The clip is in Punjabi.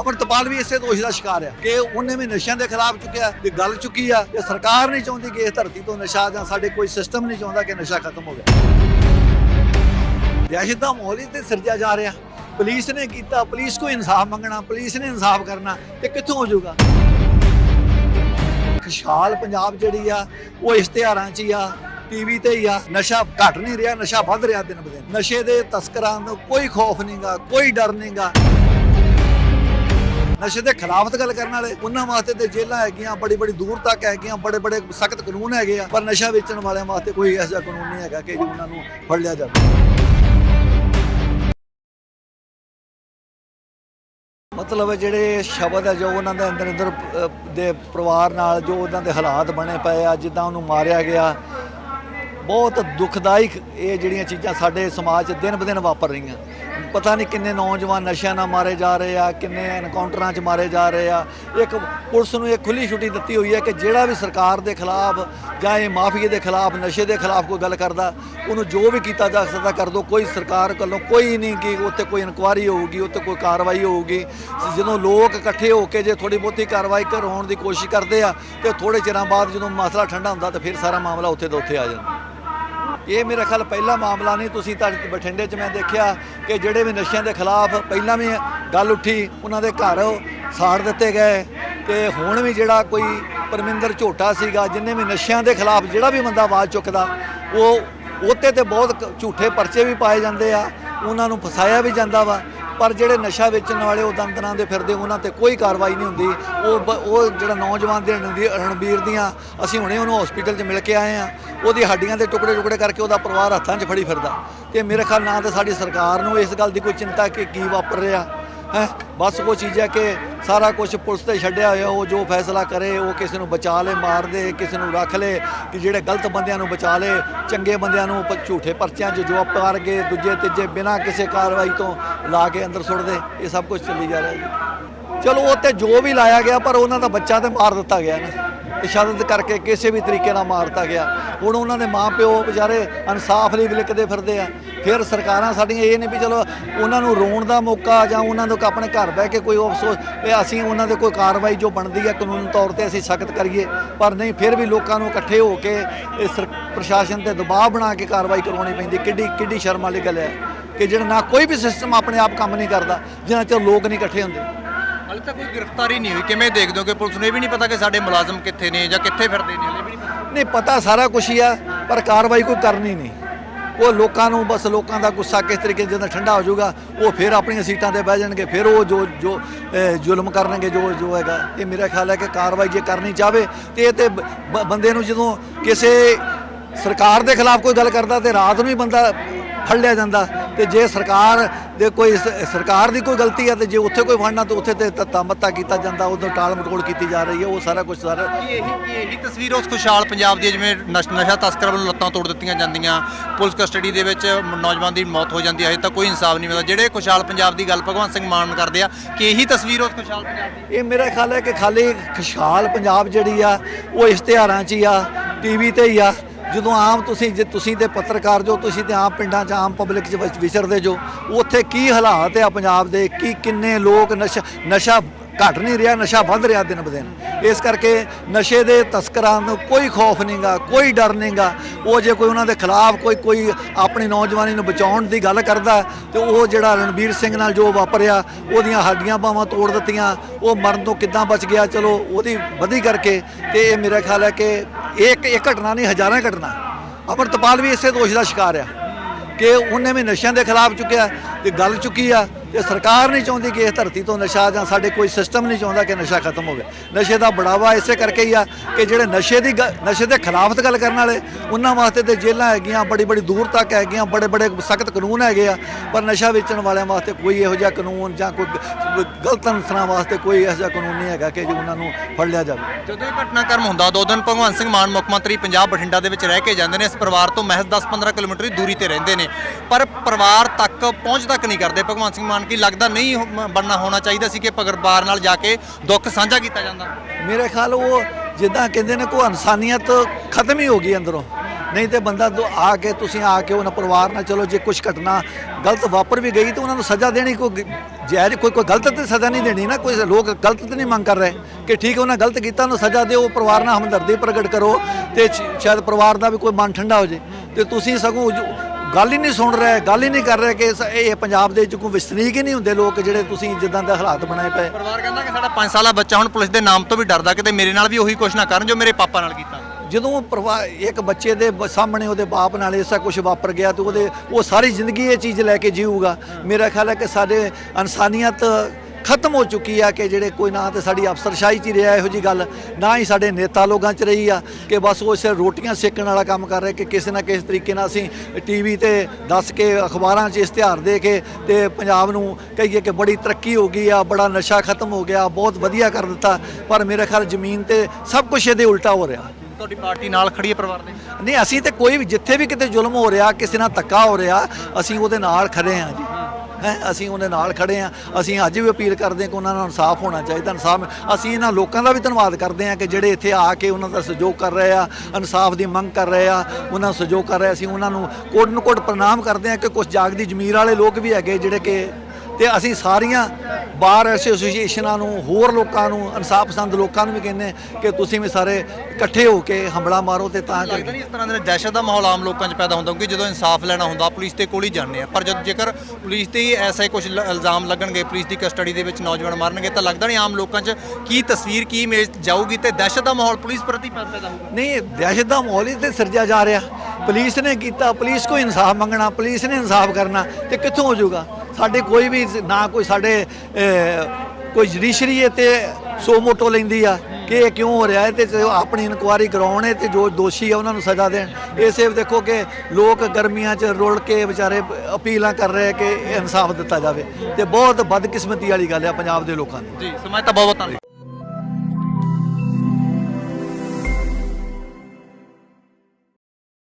ਅਮਰਤਪਾਲ ਵੀ ਇਸੇ ਦੋਸ਼ ਦਾ ਸ਼ਿਕਾਰ ਹੈ ਕਿ ਉਹਨੇ ਵੀ ਨਸ਼ਿਆਂ ਦੇ ਖਿਲਾਫ ਚੁੱਕਿਆ ਤੇ ਗੱਲ ਚੁੱਕੀ ਆ ਕਿ ਸਰਕਾਰ ਨਹੀਂ ਚਾਹੁੰਦੀ ਕਿ ਇਸ ਧਰਤੀ ਤੋਂ ਨਸ਼ਾ ਜਾਂ ਸਾਡੇ ਕੋਈ ਸਿਸਟਮ ਨਹੀਂ ਚਾਹੁੰਦਾ ਕਿ ਨਸ਼ਾ ਖਤਮ ਹੋਵੇ ਦਹਿਸ਼ਤ ਦਾ ਮਾਹੌਲ ਤੇ ਸਿਰਜਿਆ ਜਾ ਰਿਹਾ। ਪੁਲਿਸ ਨੇ ਕੀਤਾ, ਪੁਲਿਸ ਕੋ ਇਨਸਾਫ ਮੰਗਣਾ, ਪੁਲਿਸ ਨੇ ਇਨਸਾਫ ਕਰਨਾ ਤੇ ਕਿੱਥੋਂ ਹੋ ਜਾਊਗਾ? ਖੁਸ਼ਹਾਲ ਪੰਜਾਬ ਜਿਹੜੀ ਆ, ਉਹ ਇਸ਼ਤਿਹਾਰਾਂ 'ਚ ਹੀ ਆ, ਟੀਵੀ ਤੇ ਹੀ ਆ, ਨਸ਼ਾ ਘਟ ਨਹੀਂ ਰਿਹਾ, ਨਸ਼ਾ ਵੱਧ ਰਿਹਾ ਦਿਨ ਬ ਦਿਨ। ਨਸ਼ੇ ਦੇ ਤਸਕਰਾਂ ਨੂੰ ਕੋਈ ਖੌਫ ਨਹੀਂਗਾ ਕੋਈ ਡਰ ਨਹੀਂਗਾ ਨਸ਼ੇ ਦੇ ਖਿਲਾਫ ਗੱਲ ਕਰਨ ਵਾਲੇ, ਉਹਨਾਂ ਵਾਸਤੇ ਤੇ ਜੇਲ੍ਹਾਂ ਹੈਗੀਆਂ ਬੜੀ ਬੜੀ ਦੂਰ ਤੱਕ ਹੈਗੀਆਂ ਬੜੇ ਬੜੇ ਸਖਤ ਕਾਨੂੰਨ ਹੈਗੇ ਆ, ਪਰ ਨਸ਼ਾ ਵੇਚਣ ਵਾਲਿਆਂ ਵਾਸਤੇ ਕੋਈ ਇਹੋ ਜਿਹਾ ਕਾਨੂੰਨ ਨਹੀਂ ਹੈਗਾ ਕਿ ਉਹਨਾਂ ਨੂੰ ਫੜ ਲਿਆ ਜਾਵੇ। ਮਤਲਬ ਜਿਹੜੇ ਸ਼ਬਦ ਹੈ ਜੋ ਉਹਨਾਂ ਦੇ ਅੰਦਰ ਅੰਦਰ ਦੇ ਪਰਿਵਾਰ ਨਾਲ ਜੋ ਉਹਨਾਂ ਦੇ ਹਾਲਾਤ ਬਣੇ ਪਏ ਆ, ਜਿੱਦਾਂ ਉਹਨੂੰ ਮਾਰਿਆ ਗਿਆ, ਬਹੁਤ ਦੁਖਦਾਇਕ ਇਹ ਜਿਹੜੀਆਂ ਚੀਜ਼ਾਂ ਸਾਡੇ ਸਮਾਜ 'ਚ ਦਿਨ ਬ ਦਿਨ ਵਾਪਰ ਰਹੀਆਂ। ਪਤਾ ਨਹੀਂ ਕਿੰਨੇ ਨੌਜਵਾਨ ਨਸ਼ਿਆਂ ਨਾਲ ਮਾਰੇ ਜਾ ਰਹੇ ਆ, ਕਿੰਨੇ ਐਨਕਾਊਂਟਰਾਂ 'ਚ ਮਾਰੇ ਜਾ ਰਹੇ ਆ। ਇੱਕ ਪੁਲਿਸ ਨੂੰ ਇਹ ਖੁੱਲੀ ਛੁੱਟੀ ਦਿੱਤੀ ਹੋਈ ਹੈ ਕਿ ਜਿਹੜਾ ਵੀ ਸਰਕਾਰ ਦੇ ਖਿਲਾਫ ਜਾਂ ਇਹ ਮਾਫੀਏ ਦੇ ਖਿਲਾਫ, ਨਸ਼ੇ ਦੇ ਖਿਲਾਫ ਕੋਈ ਗੱਲ ਕਰਦਾ, ਉਹਨੂੰ ਜੋ ਵੀ ਕੀਤਾ ਜਾ ਸਕਦਾ ਕਰ ਦੋ। ਕੋਈ ਸਰਕਾਰ ਵੱਲੋਂ ਕੋਈ ਨਹੀਂ ਕਿ ਉੱਤੇ ਕੋਈ ਇਨਕੁਆਰੀ ਹੋਊਗੀ ਉੱਤੇ ਕੋਈ ਕਾਰਵਾਈ ਹੋਊਗੀ। ਜਦੋਂ ਲੋਕ ਇਕੱਠੇ ਹੋ ਕੇ ਜੇ ਥੋੜੀ ਬਹੁਤੀ ਕਾਰਵਾਈ ਕਰਾਉਣ ਦੀ ਕੋਸ਼ਿਸ਼ ਕਰਦੇ ਆ, ਤੇ ਥੋੜੇ ਚਿਰਾਂ ਬਾਅਦ ਜਦੋਂ ਮਸਲਾ ਠੰਡਾ ਹੁੰਦਾ, ਤਾਂ ਫਿਰ ਸਾਰਾ ਮਾਮਲਾ ਉੱਥੇ ਦਾ ਉੱਥੇ ਆ ਜਾਂਦਾ। ਇਹ ਮੇਰਾ ਖਿਆਲ ਪਹਿਲਾ ਮਾਮਲਾ ਨਹੀਂ, ਤੁਸੀਂ ਤਾਂ ਬਠਿੰਡੇ 'ਚ ਮੈਂ ਦੇਖਿਆ ਕਿ ਜਿਹੜੇ ਵੀ ਨਸ਼ਿਆਂ ਦੇ ਖਿਲਾਫ ਪਹਿਲਾਂ ਵੀ ਗੱਲ ਉੱਠੀ, ਉਹਨਾਂ ਦੇ ਘਰ ਸਾੜ ਦਿੱਤੇ ਗਏ ਤੇ ਹੁਣ ਵੀ ਜਿਹੜਾ ਕੋਈ ਪਰਮਿੰਦਰ ਝੋਟਾ ਸੀਗਾ, ਜਿੰਨੇ ਵੀ ਨਸ਼ਿਆਂ ਦੇ ਖਿਲਾਫ ਜਿਹੜਾ ਵੀ ਬੰਦਾ ਆਵਾਜ਼ ਚੁੱਕਦਾ, ਉਹ ਉੱਤੇ ਤੇ ਬਹੁਤ ਕ- ਝੂਠੇ ਪਰਚੇ ਵੀ ਪਾਏ ਜਾਂਦੇ ਆ, ਉਹਨਾਂ ਨੂੰ ਫਸਾਇਆ ਵੀ ਜਾਂਦਾ ਵਾ। ਪਰ ਜਿਹੜੇ ਨਸ਼ਾ ਵੇਚਣ ਵਾਲੇ ਉਹ ਦੰਦਰਾਂ ਦੇ ਫਿਰਦੇ, ਉਹਨਾਂ ਤੇ ਕੋਈ ਕਾਰਵਾਈ ਨਹੀਂ ਹੁੰਦੀ। ਉਹ ਬ- ਉਹ ਜਿਹੜਾ ਨੌਜਵਾਨ ਦੇ ਰਣਵੀਰ ਰਣਵੀਰ ਦੀਆਂ, ਅਸੀਂ ਹੁਣੇ ਉਹਨੂੰ ਹਸਪੀਟਲ 'ਚ ਮਿਲ ਕੇ ਆਏ ਆ ਉਹਦੀ ਹੱਡੀਆਂ ਦੇ ਟੁਕੜੇ ਟੁਕੜੇ ਕਰਕੇ ਉਹਦਾ ਪਰਿਵਾਰ ਹੱਥਾਂ 'ਚ ਫੜੀ ਫਿਰਦਾ। ਤੇ ਮੇਰੇ ਖਿਆਲ ਨਾਲ ਤਾਂ ਸਾਡੀ ਸਰਕਾਰ ਨੂੰ ਇਸ ਗੱਲ ਦੀ ਕੋਈ ਚਿੰਤਾ ਕਿ ਕੀ ਵਾਪਰ ਰਿਹਾ। ਹੈ? ਬਸ ਉਹ ਚੀਜ਼ ਹੈ ਕਿ ਸਾਰਾ ਕੁਝ ਪੁਲਿਸ ਤੇ ਛੱਡਿਆ ਹੋਇਆ, ਉਹ ਜੋ ਫੈਸਲਾ ਕਰੇ, ਉਹ ਕਿਸੇ ਨੂੰ ਬਚਾ ਲੇ, ਮਾਰ ਦੇ, ਕਿਸੇ ਨੂੰ ਰੱਖ ਲੇ, ਕਿ ਜਿਹੜੇ ਗਲਤ ਬੰਦਿਆਂ ਨੂੰ ਬਚਾ ਲੇ, ਚੰਗੇ ਬੰਦਿਆਂ ਨੂੰ ਝੂਠੇ ਪਰਚਿਆਂ 'ਚ ਜਵਾਬ ਪਾਰ ਕੇ ਦੂਜੇ, ਤੀਜੇ ਬਿਨਾਂ ਕਿਸੇ ਕਾਰਵਾਈ ਤੋਂ ਲਾ ਕੇ ਅੰਦਰ ਸੁੱਟ ਦੇ, ਇਹ ਸਭ ਕੁਝ ਚੱਲੀ ਜਾ ਰਿਹਾ ਜੀ। ਚਲੋ, ਉਹ ਤੇ ਜੋ ਵੀ ਲਾਇਆ ਗਿਆ, ਪਰ ਉਹਨਾਂ ਦਾ ਬੱਚਾ ਤੇ ਮਾਰ ਦਿੱਤਾ ਗਿਆ ਨਾ ਤਸ਼ੱਦਦ ਕਰਕੇ ਕਿਸੇ ਵੀ ਤਰੀਕੇ ਨਾਲ ਮਾਰਤਾ ਗਿਆ। ਹੁਣ ਉਹਨਾਂ ਦੇ ਮਾਪਿਓ ਵਿਚਾਰੇ ਇਨਸਾਫ ਲਈ ਵਿਲਕਦੇ ਫਿਰਦੇ ਆ। ਫਿਰ ਸਰਕਾਰਾਂ ਸਾਡੀਆਂ ਇਹ ਨੇ ਵੀ ਚਲੋ ਉਹਨਾਂ ਨੂੰ ਰੋਣ ਦਾ ਮੌਕਾ ਜਾਂ ਉਹਨਾਂ ਦੇ ਆਪਣੇ ਘਰ ਬਹਿ ਕੇ ਕੋਈ ਅਫਸੋਸ ਇਹ ਅਸੀਂ ਉਹਨਾਂ ਦੇ ਕੋਈ ਕਾਰਵਾਈ ਜੋ ਬਣਦੀ ਹੈ ਕਾਨੂੰਨ ਤੌਰ ਤੇ ਅਸੀਂ ਸਖਤ ਕਰੀਏ, ਪਰ ਨਹੀਂ, ਫਿਰ ਵੀ ਲੋਕਾਂ ਨੂੰ ਇਕੱਠੇ ਹੋ ਕੇ ਇਹ ਸਰ- ਪ੍ਰਸ਼ਾਸਨ ਤੇ ਦਬਾਅ ਬਣਾ ਕੇ ਕਾਰਵਾਈ ਕਰਵਾਉਣੀ ਪੈਂਦੀ। ਕਿੱਡੀ ਕਿੱਡੀ ਸ਼ਰਮ ਵਾਲੀ ਗੱਲ ਹੈ ਕਿ ਜਿਹੜਾ ਨਾ ਕੋਈ ਵੀ ਸਿਸਟਮ ਆਪਣੇ ਆਪ ਕੰਮ ਨਹੀਂ ਕਰਦਾ ਜਿੰਨਾ ਚਿਰ ਲੋਕ ਨਹੀਂ ਇਕੱਠੇ ਹੁੰਦੇ। ਹਾਲੇ ਤੱਕ ਕੋਈ ਗ੍ਰਿਫਤਾਰੀ ਨਹੀਂ ਹੋਈ। ਕਿਵੇਂ ਦੇਖਦੇ ਹੋ ਕਿ ਪੁਲਿਸ ਨੂੰ ਇਹ ਵੀ ਨਹੀਂ ਪਤਾ ਕਿ ਸਾਡੇ ਮੁਲਾਜ਼ਮ ਕਿੱਥੇ ਨੇ ਜਾਂ ਕਿੱਥੇ ਫਿਰਦੇ ਨੇ? ਹਲੇ ਵੀ ਨਹੀਂ ਪਤਾ। ਨਹੀਂ, ਪਤਾ ਸਾਰਾ ਕੁਝ ਹੀ ਆ, ਪਰ ਕਾਰਵਾਈ ਕੋਈ ਕਰਨੀ ਨਹੀਂ। ਉਹ ਲੋਕਾਂ ਨੂੰ ਬਸ ਲੋਕਾਂ ਦਾ ਗੁੱਸਾ ਕਿਸ ਤਰੀਕੇ ਨਾਲ ਜਦੋਂ ਠੰਡਾ ਹੋ ਜਾਊਗਾ, ਉਹ ਫਿਰ ਆਪਣੀਆਂ ਸੀਟਾਂ ਤੇ ਬਹਿ ਜਾਣਗੇ, ਫਿਰ ਉਹ ਜੋ ਜੋ ਜ਼ੁਲਮ ਕਰਨਗੇ, ਜੋ ਜੋ ਹੈਗਾ। ਇਹ ਮੇਰਾ ਖਿਆਲ ਹੈ ਕਿ ਕਾਰਵਾਈ ਜੇ ਕਰਨੀ ਚਾਹਵੇ, ਤੇ ਇਹ ਤੇ ਬ- ਬੰਦੇ ਨੂੰ ਜਦੋਂ ਕਿਸੇ ਸਰਕਾਰ ਦੇ ਖਿਲਾਫ ਕੋਈ ਗੱਲ ਕਰਦਾ ਤੇ ਰਾਤ ਨੂੰ ਹੀ ਬੰਦਾ ਫੜ ਲਿਆ ਜਾਂਦਾ ਤੇ ਜੇ ਸਰਕਾਰ ਦੇ ਕੋਈ ਸਰਕਾਰ ਦੀ ਕੋਈ ਗਲਤੀ ਹੈ ਤੇ ਜੇ ਉੱਥੇ ਕੋਈ ਫੜਨਾ ਤਾਂ ਉੱਥੇ ਤੇ ਤੱਤਾ ਮੱਤਾ ਕੀਤਾ ਜਾਂਦਾ ਉਦੋਂ ਟਾਲ ਮਟੋਲ ਕੀਤੀ ਜਾ ਰਹੀ ਹੈ ਉਹ ਸਾਰਾ ਕੁਝ ਸਾਰਾ ਇਹੀ ਇਹੀ ਤਸਵੀਰ ਉਸ ਖੁਸ਼ਹਾਲ ਪੰਜਾਬ ਦੀ ਜਿਵੇਂ ਨਸ਼- ਨਸ਼ਾ ਤਸਕਰਾਂ ਵੱਲੋਂ ਲੱਤਾਂ ਤੋੜ ਦਿੱਤੀਆਂ ਜਾਂਦੀਆਂ ਪੁਲਿਸ ਕਸਟਡੀ ਦੇ ਵਿੱਚ ਨੌਜਵਾਨ ਦੀ ਮੌਤ ਹੋ ਜਾਂਦੀ ਹੈ ਹਜੇ ਤੱਕ ਕੋਈ ਇਨਸਾਫ ਨਹੀਂ ਮਿਲਦਾ। ਜਿਹੜੇ ਖੁਸ਼ਹਾਲ ਪੰਜਾਬ ਦੀ ਗੱਲ ਭਗਵੰਤ ਸਿੰਘ ਮਾਨ ਕਰਦੇ ਆ ਕਿ ਇਹੀ ਤਸਵੀਰ ਉਸ ਖੁਸ਼ਹਾਲ ਪੰਜਾਬ ਦੀ? ਇਹ ਮੇਰਾ ਖਿਆਲ ਹੈ ਕਿ ਖਾਲੀ ਖੁਸ਼ਹਾਲ ਪੰਜਾਬ ਜਿਹੜੀ ਆ ਉਹ ਇਸ਼ਤਿਹਾਰਾਂ 'ਚ ਹੀ ਆ ਟੀਵੀ ਤੇ ਹੀ ਆ ਜਦੋਂ ਆਮ ਤੁਸੀਂ ਜੇ ਤੁਸੀਂ ਤੇ ਪੱਤਰਕਾਰ ਜੋ, ਤੁਸੀਂ ਤੇ ਆਮ ਪਿੰਡਾਂ 'ਚ, ਆਮ ਪਬਲਿਕ 'ਚ ਵਿਚ- ਵਿਚਰਦੇ ਜੋ, ਉੱਥੇ ਕੀ ਹਾਲਾਤ ਆ ਪੰਜਾਬ ਦੇ? ਕੀ ਕਿੰਨੇ ਲੋਕ ਨਸ਼ਾ ਨਸ਼ਾ ਘਟ ਨਹੀਂ ਰਿਹਾ, ਨਸ਼ਾ ਵੱਧ ਰਿਹਾ ਦਿਨ ਬ ਦਿਨ? ਇਸ ਕਰਕੇ ਨਸ਼ੇ ਦੇ ਤਸਕਰਾਂ ਨੂੰ ਕੋਈ ਖੌਫ ਨਹੀਂਗਾ ਕੋਈ ਡਰ ਨਹੀਂਗਾ ਉਹ ਜੇ ਕੋਈ ਉਹਨਾਂ ਦੇ ਖਿਲਾਫ ਕੋਈ ਕੋਈ ਆਪਣੀ ਨੌਜਵਾਨੀ ਨੂੰ ਬਚਾਉਣ ਦੀ ਗੱਲ ਕਰਦਾ, ਤੇ ਉਹ ਜਿਹੜਾ ਰਣਬੀਰ ਸਿੰਘ ਨਾਲ ਜੋ ਵਾਪਰਿਆ, ਉਹਦੀਆਂ ਹੱਡੀਆਂ ਬਾਹਾਂ ਤੋੜ ਦਿੱਤੀਆਂ, ਉਹ ਮਰਨ ਤੋਂ ਕਿੱਦਾਂ ਬਚ ਗਿਆ? ਚਲੋ, ਉਹਦੀ ਵਧੀ ਕਰਕੇ, ਤੇ ਇਹ ਮੇਰਾ ਖਿਆਲ ਹੈ ਕਿ ਇਹ ਇੱਕ ਇੱਕ ਘਟਨਾ ਨਹੀਂ, ਹਜ਼ਾਰਾਂ ਘਟਨਾ। ਅਮਰਤਪਾਲ ਵੀ ਇਸੇ ਦੋਸ਼ ਦਾ ਸ਼ਿਕਾਰ ਆ ਕਿ ਉਹਨੇ ਵੀ ਨਸ਼ਿਆਂ ਦੇ ਖਿਲਾਫ ਚੁੱਕਿਆ ਤੇ ਗੱਲ ਚੁੱਕੀ ਆ। ਤੇ ਸਰਕਾਰ ਨਹੀਂ ਚਾਹੁੰਦੀ ਕਿ ਇਸ ਧਰਤੀ ਤੋਂ ਨਸ਼ਾ ਜਾਂ ਸਾਡੇ ਕੋਈ ਸਿਸਟਮ ਨਹੀਂ ਚਾਹੁੰਦਾ ਕਿ ਨਸ਼ਾ ਖਤਮ ਹੋਵੇ, ਨਸ਼ੇ ਦਾ ਬੜਾਵਾ ਇਸੇ ਕਰਕੇ ਹੀ ਆ ਕਿ ਜਿਹੜੇ ਨਸ਼ੇ ਦੀ ਗ- ਨਸ਼ੇ ਦੇ ਖਿਲਾਫ ਗੱਲ ਕਰਨ ਵਾਲੇ, ਉਹਨਾਂ ਵਾਸਤੇ ਤੇ ਜੇਲ੍ਹਾਂ ਹੈਗੀਆਂ ਬੜੀ ਬੜੀ ਦੂਰ ਤੱਕ ਹੈਗੀਆਂ ਬੜੇ ਬੜੇ ਸਖਤ ਕਾਨੂੰਨ ਹੈਗੇ ਆ, ਪਰ ਨਸ਼ਾ ਵੇਚਣ ਵਾਲਿਆਂ ਵਾਸਤੇ ਕੋਈ ਇਹੋ ਜਿਹਾ ਕਾਨੂੰਨ ਜਾਂ ਕੋਈ ਗਲਤ ਅਨਸਰਾਂ ਵਾਸਤੇ ਕੋਈ ਇਹੋ ਜਿਹਾ ਕਾਨੂੰਨ ਨਹੀਂ ਹੈਗਾ ਕਿ ਜੀ ਉਹਨਾਂ ਨੂੰ ਫੜ ਲਿਆ ਜਾਵੇ। ਜਦੋਂ ਇਹ ਘਟਨਾਕ੍ਰਮ ਹੁੰਦਾ, ਦੋ ਦਿਨ ਭਗਵੰਤ ਸਿੰਘ ਮਾਨ ਮੁੱਖ ਮੰਤਰੀ ਪੰਜਾਬ ਬਠਿੰਡਾ ਦੇ ਵਿੱਚ ਰਹਿ ਕੇ ਜਾਂਦੇ ਨੇ, ਇਸ ਪਰਿਵਾਰ ਤੋਂ ਮਹਿਜ਼ 10-15 ਕਿਲੋਮੀਟਰ ਦੀ ਦੂਰੀ ਤੇ ਰਹਿੰਦੇ ਨੇ, ਪਰ ਪਰਿਵਾਰ ਤੱਕ ਪਹੁੰਚ ਤੱਕ ਨਹੀਂ ਕਰਦੇ ਭਗਵੰਤ ਸਿੰਘ ਮਾਨ ਲੱਗਦਾ ਨਹੀਂ ਹੋ- ਮ- ਬਣਨਾ ਹੋਣਾ ਚਾਹੀਦਾ ਸੀ ਕਿ ਪਰਿਵਾਰ ਨਾਲ ਜਾ ਕੇ ਦੁੱਖ ਸਾਂਝਾ ਕੀਤਾ ਜਾਂਦਾ? ਮੇਰੇ ਖਿਆਲ ਉਹ ਜਿੱਦਾਂ ਕਹਿੰਦੇ ਨੇ ਕੋਈ ਇਨਸਾਨੀਅਤ ਖਤਮ ਹੀ ਹੋ ਗਈ ਅੰਦਰੋਂ। ਨਹੀਂ ਤੇ ਬੰਦਾ ਦੋ ਆ ਕੇ ਤੁਸੀਂ ਆ ਕੇ ਉਹਨਾਂ ਪਰਿਵਾਰ ਨਾਲ ਚਲੋ, ਜੇ ਕੁਝ ਘਟਨਾ ਗਲਤ ਵਾਪਰ ਵੀ ਗਈ ਤਾਂ ਉਹਨਾਂ ਨੂੰ ਸਜ਼ਾ ਦੇਣੀ ਕੋਈ ਜਾਇਜ਼ ਕੋਈ ਕੋਈ ਗਲਤ ਤੇ ਸਜ਼ਾ ਨਹੀਂ ਦੇਣੀ ਨਾ, ਕੋਈ ਲੋਕ ਗਲਤ ਤੇ ਨਹੀਂ ਮੰਗ ਕਰ ਰਹੇ ਕਿ ਠੀਕ ਹੈ, ਉਹਨਾਂ ਗਲਤ ਕੀਤਾ, ਉਹਨੂੰ ਸਜ਼ਾ ਦਿਓ ਪਰਿਵਾਰ ਨਾਲ ਹਮਦਰਦੀ ਪ੍ਰਗਟ ਕਰੋ ਤੇ ਸ਼- ਸ਼ਾਇਦ ਪਰਿਵਾਰ ਦਾ ਵੀ ਕੋਈ ਮਨ ਠੰਡਾ ਹੋ ਜੇ। ਤੇ ਤੁਸੀਂ ਸਗੋਂ ਜੋ- ਗੱਲ ਹੀ ਨਹੀਂ ਸੁਣ ਰਹੇ ਗੱਲ ਹੀ ਨਹੀਂ ਕਰ ਰਹੇ ਕਿ ਸ- ਇਹ ਪੰਜਾਬ ਦੇ ਵਿੱਚ ਕੋਈ ਵਸਨੀਕ ਹੀ ਨਹੀਂ ਹੁੰਦੇ ਲੋਕ ਜਿਹੜੇ ਤੁਸੀਂ ਜਿੱਦਾਂ ਦੇ ਹਾਲਾਤ ਬਣਾਏ ਪਏ। ਪਰਿਵਾਰ ਕਹਿੰਦਾ ਕਿ ਸਾਡਾ 5 ਸਾਲਾ ਬੱਚਾ ਹੁਣ ਪੁਲਿਸ ਦੇ ਨਾਮ ਤੋਂ ਵੀ ਡਰਦਾ ਕਿਤੇ ਮੇਰੇ ਨਾਲ ਵੀ ਉਹੀ ਕੁਛ ਨਾ ਕਰਨ ਜੋ ਮੇਰੇ ਪਾਪਾ ਨਾਲ ਕੀਤਾ। ਜਦੋਂ ਪਰਿਵਾਰ ਇੱਕ ਬੱਚੇ ਦੇ ਬ- ਸਾਹਮਣੇ ਉਹਦੇ ਬਾਪ ਨਾਲ ਐਸਾ ਕੁਝ ਵਾਪਰ ਗਿਆ ਤੇ ਉਹਦੇ ਉਹ ਸਾਰੀ ਜ਼ਿੰਦਗੀ ਇਹ ਚੀਜ਼ ਲੈ ਕੇ ਜੀਊਗਾ। ਮੇਰਾ ਖਿਆਲ ਹੈ ਕਿ ਸਾਡੇ ਇਨਸਾਨੀਅਤ ਖਤਮ ਹੋ ਚੁੱਕੀ ਆ ਕਿ ਜਿਹੜੇ ਕੋਈ ਨਾ ਤੇ ਸਾਡੀ ਅਫਸਰਸ਼ਾਹੀ 'ਚ ਹੀ ਰਿਹਾ ਇਹੋ ਜੀ ਗੱਲ ਨਾ ਹੀ ਸਾਡੇ ਨੇਤਾ ਲੋਕਾਂ 'ਚ ਰਹੀ ਆ ਕਿ ਬਸ ਉਹ ਸਿਰ ਰੋਟੀਆਂ ਸੇਕਣ ਵਾਲਾ ਕੰਮ ਕਰ ਰਹੇ ਕਿ ਕਿਸੇ ਨਾ ਕਿਸੇ ਤਰੀਕੇ ਨਾਲ ਅਸੀਂ ਟੀਵੀ ਤੇ ਦੱਸ ਕੇ ਅਖਬਾਰਾਂ 'ਚ ਇਸ਼ਤਿਹਾਰ ਦੇ ਕੇ ਤੇ ਪੰਜਾਬ ਨੂੰ ਕਹੀਏ ਕਿ ਬੜੀ ਤਰੱਕੀ ਹੋ ਗਈ ਆ ਬੜਾ ਨਸ਼ਾ ਖਤਮ ਹੋ ਗਿਆ ਬਹੁਤ ਵਧੀਆ ਕਰ ਦਿੱਤਾ ਪਰ ਮੇਰੇ ਖਿਆਲ ਜ਼ਮੀਨ ਤੇ ਸਭ ਕੁਝ ਇਹਦੇ ਉਲਟਾ ਹੋ ਰਿਹਾ। ਤੁਹਾਡੀ ਪਾਰਟੀ ਨਾਲ ਖੜੀ ਹੈ ਪਰਿਵਾਰ ਦੇ? ਨਹੀਂ ਅਸੀਂ ਤੇ ਕੋਈ ਵੀ ਜਿੱਥੇ ਵੀ ਕਿਤੇ ਜ਼ੁਲਮ ਹੋ ਰਿਹਾ ਕਿਸੇ ਨਾਲ ਧੱਕਾ ਹੋ ਰਿਹਾ ਅਸੀਂ ਉਹਦੇ ਨਾਲ ਖੜੇ ਹਾਂ ਜੀ। ਹੈ, ਅਸੀਂ ਉਹਦੇ ਨਾਲ ਖੜੇ ਹਾਂ ਅਸੀਂ ਅੱਜ ਵੀ ਅਪੀਲ ਕਰਦੇ ਹਾਂ ਕਿ ਉਹਨਾਂ ਨੂੰ ਇਨਸਾਫ ਹੋਣਾ ਚਾਹੀਦਾ, ਇਨਸਾਫ ਅਸੀਂ ਇਹਨਾਂ ਲੋਕਾਂ ਦਾ ਵੀ ਧੰਨਵਾਦ ਕਰਦੇ ਹਾਂ ਕਿ ਜਿਹੜੇ ਇੱਥੇ ਆ ਕੇ ਉਹਨਾਂ ਦਾ ਸਹਿਯੋਗ ਕਰ ਰਹੇ ਆ, ਇਨਸਾਫ ਦੀ ਮੰਗ ਕਰ ਰਹੇ ਆ, ਉਹਨਾਂ ਨੂੰ ਸਹਿਯੋਗ ਕਰ ਰਹੇ ਅਸੀਂ ਉਹਨਾਂ ਨੂੰ ਕੋਟ ਨੂੰ ਕੋਟ ਪ੍ਰਣਾਮ ਕਰਦੇ ਹਾਂ ਕਿ ਕੁਝ ਜਾਗਦੀ ਜ਼ਮੀਰ ਵਾਲੇ ਲੋਕ ਵੀ ਹੈਗੇ ਜਿਹੜੇ ਕਿ ਤੇ ਅਸੀਂ ਸਾਰੀਆਂ ਬਾਰ ਐਸੋਸੀਏਸ਼ਨਾਂ ਨੂੰ ਹੋਰ ਲੋਕਾਂ ਨੂੰ ਇਨਸਾਫ ਪਸੰਦ ਲੋਕਾਂ ਨੂੰ ਵੀ ਕਹਿੰਦੇ ਕਿ ਤੁਸੀਂ ਵੀ ਸਾਰੇ ਇਕੱਠੇ ਹੋ ਕੇ ਹਮਲਾ ਮਾਰੋ ਤੇ ਤਾਂ ਲੱਗਦਾ ਨਹੀਂ ਇਸ ਤਰ੍ਹਾਂ ਦੇ ਦਹਿਸ਼ਤ ਦਾ ਮਾਹੌਲ ਆਮ ਲੋਕਾਂ 'ਚ ਪੈਦਾ ਹੁੰਦਾ ਕਿਉਂਕਿ ਜਦੋਂ ਇਨਸਾਫ ਲੈਣਾ ਹੁੰਦਾ ਪੁਲਿਸ ਦੇ ਕੋਲ ਹੀ ਜਾਂਦੇ ਆ ਪਰ ਜਦ ਜੇਕਰ ਪੁਲਿਸ ਤੇ ਹੀ ਐਸਾ ਕੁਝ ਇਲਜ਼ਾਮ ਲੱਗਣਗੇ ਪੁਲਿਸ ਦੀ ਕਸਟਡੀ ਦੇ ਵਿੱਚ ਨੌਜਵਾਨ ਮਾਰਨਗੇ ਤਾਂ ਲੱਗਦਾ ਨਹੀਂ ਆਮ ਲੋਕਾਂ 'ਚ ਕੀ ਤਸਵੀਰ ਕੀ ਇਮੇਜ ਜਾਊਗੀ ਤੇ ਦਹਿਸ਼ਤ ਦਾ ਮਾਹੌਲ ਪੁਲਿਸ ਪ੍ਰਤੀ ਪੈਦਾ ਹੋਊਗਾ। ਨਹੀਂ ਦਹਿਸ਼ਤ ਦਾ ਮਾਹੌਲ ਹੀ ਤੇ ਸਿਰਜਿਆ ਜਾ ਰਿਹਾ। ਪੁਲਿਸ ਨੇ ਕੀਤਾ ਪੁਲਿਸ ਕੋ ਇਨਸਾਫ ਮੰਗਣਾ ਪੁਲਿਸ ਨੇ ਇਨਸਾਫ ਕਰਨਾ ਤੇ ਕਿੱਥੋਂ ਹੋ ਜਾਊਗਾ? ਸਾਡੇ ਕੋਈ ਵੀ ਨਾ ਕੋਈ ਸਾਡੇ ਕੋਈ ਜੁਡੀਸ਼ਰੀ ਤੇ ਸੋ ਮੋਟੋ ਲੈਂਦੀ ਆ ਕਿ ਇਹ ਕਿਉਂ ਹੋ ਰਿਹਾ ਹੈ ਤੇ ਆਪਣੀ ਇਨਕੁਆਇਰੀ ਕਰਾਉਣੇ ਤੇ ਜੋ ਦੋਸ਼ੀ ਆ ਉਹਨਾਂ ਨੂੰ ਸਜ਼ਾ ਦੇਣ। ਇਸੇ ਦੇਖੋ ਕਿ ਲੋਕ ਗਰਮੀਆਂ 'ਚ ਰੁਲ ਕੇ ਵਿਚਾਰੇ ਅਪੀਲਾਂ ਕਰ ਰਹੇ ਕਿ ਇਨਸਾਫ ਦਿੱਤਾ ਜਾਵੇ ਤੇ ਬਹੁਤ ਬਦਕਿਸਮਤੀ ਵਾਲੀ ਗੱਲ ਆ ਪੰਜਾਬ ਦੇ ਲੋਕਾਂ ਦੀ। ਜੀ ਸਮਾਜ ਤਾਂ ਬਹੁਤ ਬਹੁਤ ਧੰਨਵਾਦ